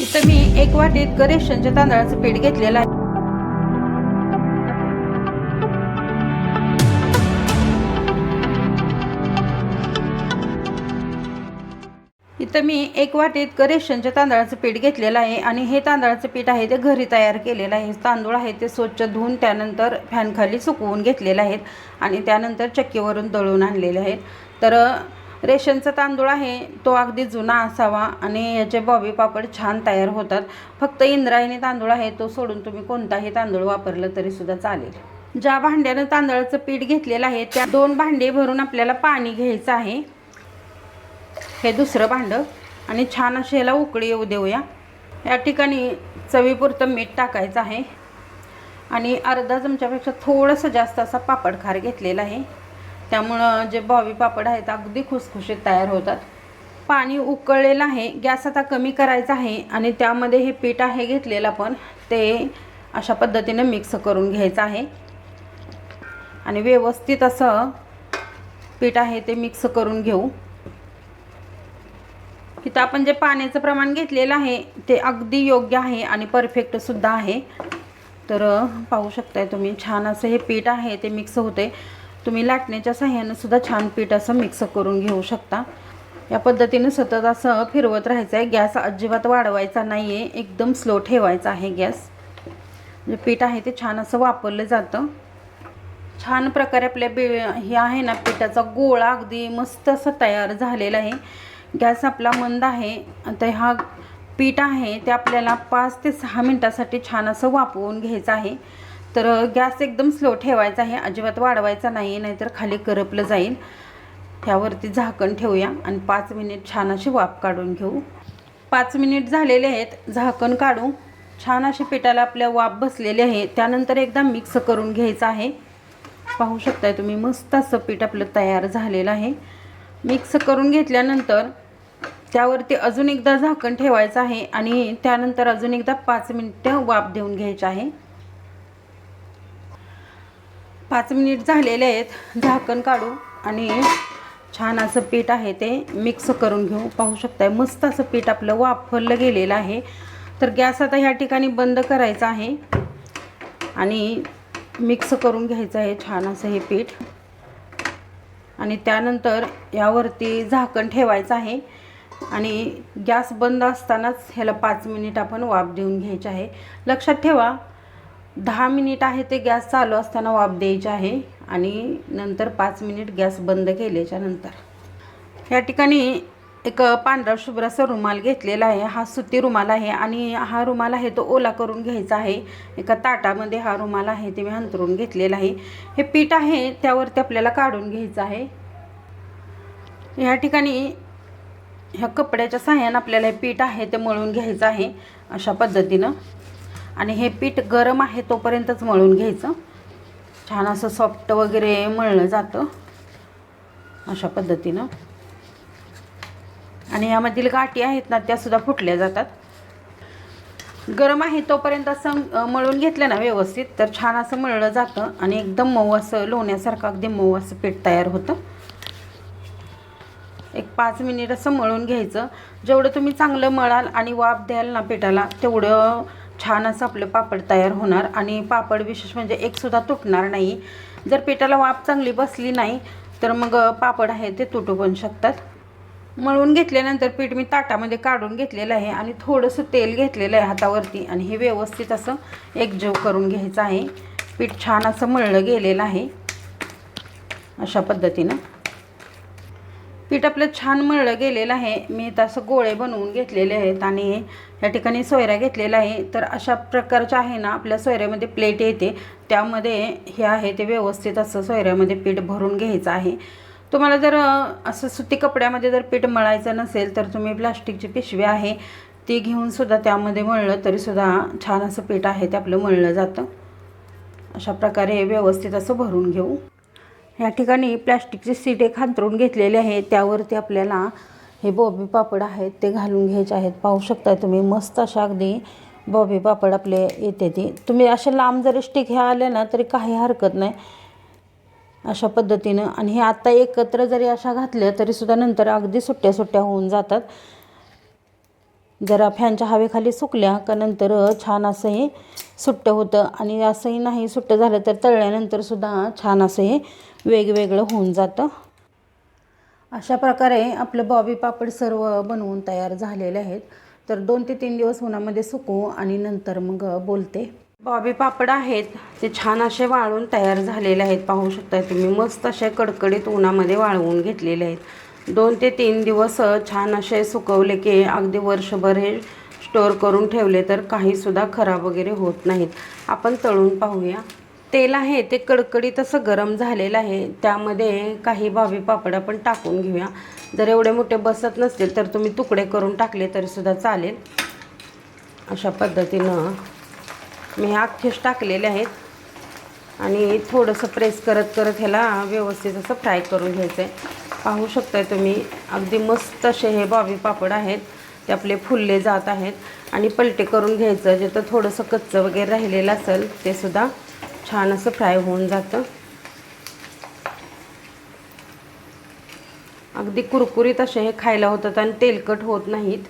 इथं मी एक वाटीत रेशनच्या तांदळाचं पीठ घेतलेलं आहे. इथं मी एक वाटीत रेशनच्या तांदळाचं पीठ घेतलेलं आहे आणि हे तांदळाचं पीठ आहे ते घरी तयार केलेलं आहे. तांदूळ आहे ते स्वच्छ धुवून त्यानंतर फॅनखाली सुकवून घेतलेले आहेत आणि त्यानंतर चक्कीवरून दळून आणलेले आहेत. तर रेशनचा तांदूळ आहे तो अगदी जुना असावा आणि याचे बॉबी पापड छान तयार होतात. फक्त इंद्रायणी तांदूळ आहे तो सोडून तुम्ही कोणताही तांदूळ वापरलं तरीसुद्धा चालेल. ज्या भांड्यानं तांदळाचं पीठ घेतलेलं आहे त्या दोन भांडे भरून आपल्याला पाणी घ्यायचं आहे. हे दुसरं भांडं आणि छान अशी याला उकळी येऊ देऊया. या ठिकाणी चवीपुरतं मीठ टाकायचं आहे. आणि अर्धा चमच्यापेक्षा थोडंसं जास्त असा पापड खार घेतलेला आहे. त्यामुळं जे बॉबी पापड आहेत अगदी खुसखुशीत तयार होतात. पाणी उकळलेलं आहे गॅस आता कमी करायचा आहे आणि त्यामध्ये हे पीठ आहे घेतलेलं पण ते अशा पद्धतीने मिक्स करून घ्यायचं आहे. आणि व्यवस्थित असं पीठ आहे ते मिक्स करून घेऊ. तिथं आपण जे पाण्याचं प्रमाण घेतलेलं आहे ते अगदी योग्य आहे आणि परफेक्टसुद्धा आहे. तर पाहू शकताय तुम्ही छान असं हे पीठ आहे ते मिक्स होते तुम्ही लाटण्याच्या साह्यानं सुद्धा छान पीठ असं मिक्स करून घेऊ शकता. या पद्धतीनं सतत असं फिरवत राहायचं आहे गॅस अजिबात वाढवायचा नाही आहे एकदम स्लो ठेवायचा आहे गॅस. जे पीठ आहे ते छान असं वापरलं जातं. छान प्रकारे आपल्या बे हे आहे ना पिठाचा गोळा अगदी मस्त असं तयार झालेला आहे. गॅस आपला मंद आहे. आता हा पीठ आहे ते आपल्याला पाच ते सहा मिनटासाठी छान असं वापरून घ्यायचं आहे. तर गॅस एकदम स्लो ठेवायचा आहे. अजिबात वाढवायचा नाही नाहीतर खाली करपलं जाईल. त्यावरती झाकण ठेवूया आणि पाच मिनिट छान अशी वाफ काढून घेऊ. पाच मिनिट झालेले आहेत. झाकण काढू. छान असे पिठाला आपल्या वाफ बसलेली आहे. त्यानंतर एकदा मिक्स करून घ्यायचं आहे. पाहू शकताय तुम्ही मस्त असं पीठ आपलं तयार झालेलं आहे. मिक्स करून घेतल्यानंतर त्यावरती अजून एकदा झाकण ठेवायचं आहे आणि त्यानंतर अजून एकदा पाच मिनिटं वाफ देऊन घ्यायचं आहे. पाच मिनिट झालेले आहेत. झाकण काढू आणि छान असं पीठ आहे ते मिक्स करून घेऊ. पाहू शकताय मस्त असं पीठ आपलं वाफरलं गेलेलं आहे. तर गॅस आता ह्या ठिकाणी बंद करायचा आहे. आणि मिक्स करून घ्यायचं आहे छान असं हे पीठ. आणि त्यानंतर यावरती झाकण ठेवायचं आहे. आणि गॅस बंद असतानाच ह्याला पाच मिनिट आपण वाफ देऊन घ्यायचे आहे. लक्षात ठेवा दहा मिनिट आहे ते गॅस चालू असताना वाफ द्यायची आहे आणि नंतर पाच मिनिट गॅस बंद केल्याच्यानंतर. या ठिकाणी एक पांढरा शुभ्राचा रुमाल घेतलेला आहे. हा सुती रुमाल आहे आणि हा रुमाल आहे तो ओला करून घ्यायचा आहे. एका ताटामध्ये हा रुमाल आहे ते मी अंतरून घेतलेला आहे. हे पीठ आहे त्यावरती आपल्याला काढून घ्यायचं आहे. ह्या ठिकाणी ह्या कपड्याच्या साह्यानं आपल्याला हे पीठ आहे ते मळून घ्यायचं आहे अशा पद्धतीनं. आणि हे पीठ गरम आहे तोपर्यंतच मळून घ्यायचं. छान असं सॉफ्ट वगैरे मळलं जातं. अशा पद्धतीनं. आणि यामधील गाठी आहेत ना त्यासुद्धा फुटल्या जातात. गरम आहे तोपर्यंत असं मळून घेतलं ना व्यवस्थित तर छान असं मळलं जातं आणि एकदम मऊ असं लोण्यासारखं अगदी मऊ असं पीठ तयार होतं. एक पाच मिनिट असं मळून घ्यायचं. जेवढं तुम्ही चांगलं मळाल आणि वाफ द्याल ना पिठाला तेवढं छान असं आपलं पापड तयार होणार आणि पापड विशेष म्हणजे एकसुद्धा तुटणार नाही. जर पिठाला वाफ चांगली बसली नाही तर मग पापड आहे ते तुटू पण शकतात. मळून घेतल्यानंतर पीठ मी ताटामध्ये काढून घेतलेलं आहे आणि थोडंसं तेल घेतलेलं आहे हातावरती आणि हे व्यवस्थित असं एकजीव करून घ्यायचं आहे. पीठ छान असं मळलं गेलेलं आहे. अशा पद्धतीनं. पीठ आपलं छान मळलं गेलेलं आहे. मी तसं गोळे बनवून घेतलेले आहेत आणि या ठिकाणी सोयऱ्या घेतलेल्या आहे. तर अशा प्रकारच्या आहे ना आपल्या सोयऱ्यामध्ये प्लेट येते. त्यामध्ये हे आहे ते व्यवस्थित असं सोयऱ्यामध्ये पीठ भरून घ्यायचं आहे. तुम्हाला जर असं सुती कपड्यामध्ये जर पीठ मळायचं नसेल तर तुम्ही प्लास्टिकची पिशवी आहे ती घेऊन सुद्धा त्यामध्ये मळलं तरीसुद्धा छान असं पीठ आहे ते आपलं मळलं जातं. अशा प्रकारे व्यवस्थित असं भरून घेऊ. या ठिकाणी प्लॅस्टिकचे सीटे खांतरून घेतलेले आहे त्यावरती आपल्याला हे बॉबी पापड आहेत ते घालून घ्यायचे आहेत. पाहू शकता तुम्ही मस्त अशा अगदी बॉबी पापड आपले येते ते. तुम्ही असे लांब जरी स्टिक ह्या आल्या ना तरी काही हरकत नाही. अशा पद्धतीनं. आणि हे आत्ता एकत्र जरी अशा घातल्या तरीसुद्धा नंतर अगदी सुट्ट्या सुट्ट्या होऊन जातात. जरा फॅनच्या हवेखाली सुकल्या का नंतर छान असं हे सुट्टं होतं. आणि असंही नाही सुट्टं झालं तर तळल्यानंतर सुद्धा छान असं हे वेगवेगळं होऊन जातं. अशा प्रकारे आपलं बॉबी पापड सर्व बनवून तयार झालेले आहेत. तर दोन ते तीन दिवस उन्हामध्ये सुकू आणि नंतर मग बोलते. बॉबी पापड आहेत ते छान असे वाळून तयार झालेले आहेत. पाहू शकता तुम्ही मस्त असे कडकडीत उन्हामध्ये वाळवून घेतलेले आहेत. दोन ते तीन दिवस छान असे सुकवले की अगदी वर्षभर हे स्टोअर करून ठेवले तर काहीसुद्धा खराब वगैरे होत नाहीत. आपण तळून पाहूया. तेल आहे ते कडकडीत असं गरम झालेलं आहे. त्यामध्ये काही भावी पापड आपण टाकून घेऊया. जर एवढे मोठे बसत नसतील तर तुम्ही तुकडे करून टाकले तरीसुद्धा चालेल. अशा पद्धतीनं मी हे अख्खेच टाकलेले आहेत. आणि थोडंसं प्रेस करत करत ह्याला व्यवस्थित असं फ्राय करून घ्यायचं आहे पाहू शकताय तुम्ही अगदी मस्त असे हे बॉबी पापड आहेत. ते आपले फुलले जात आहेत. आणि पलटे करून घ्यायचं जिथं थोडंसं कच्चं वगैरे राहिलेलं असेल ते सुद्धा छान असं फ्राय होऊन जातं. अगदी कुरकुरीत असे हे खायला होतात आणि तेलकट होत नाहीत.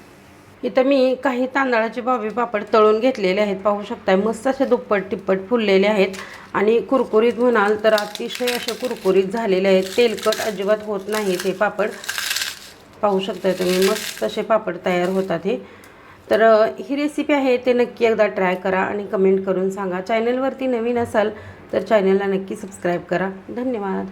इथं मी काही तांदळाचे बाबी पापड तळून घेतलेले आहेत. पाहू शकताय मस्त असे दुप्पट टिप्पट फुललेले आहेत. आणि कुरकुरीत म्हणाल तर अतिशय असे कुरकुरीत झालेले आहेत. तेलकट अजिबात होत नाहीत हे पापड. पाहू शकताय तुम्ही. मस्त असे पापड तयार होतात हे. तर ही रेसिपी आहे ते नक्की एकदा ट्राय करा आणि कमेंट करून सांगा. चॅनलवरती नवीन असाल तर चॅनलला नक्की सबस्क्राईब करा. धन्यवाद.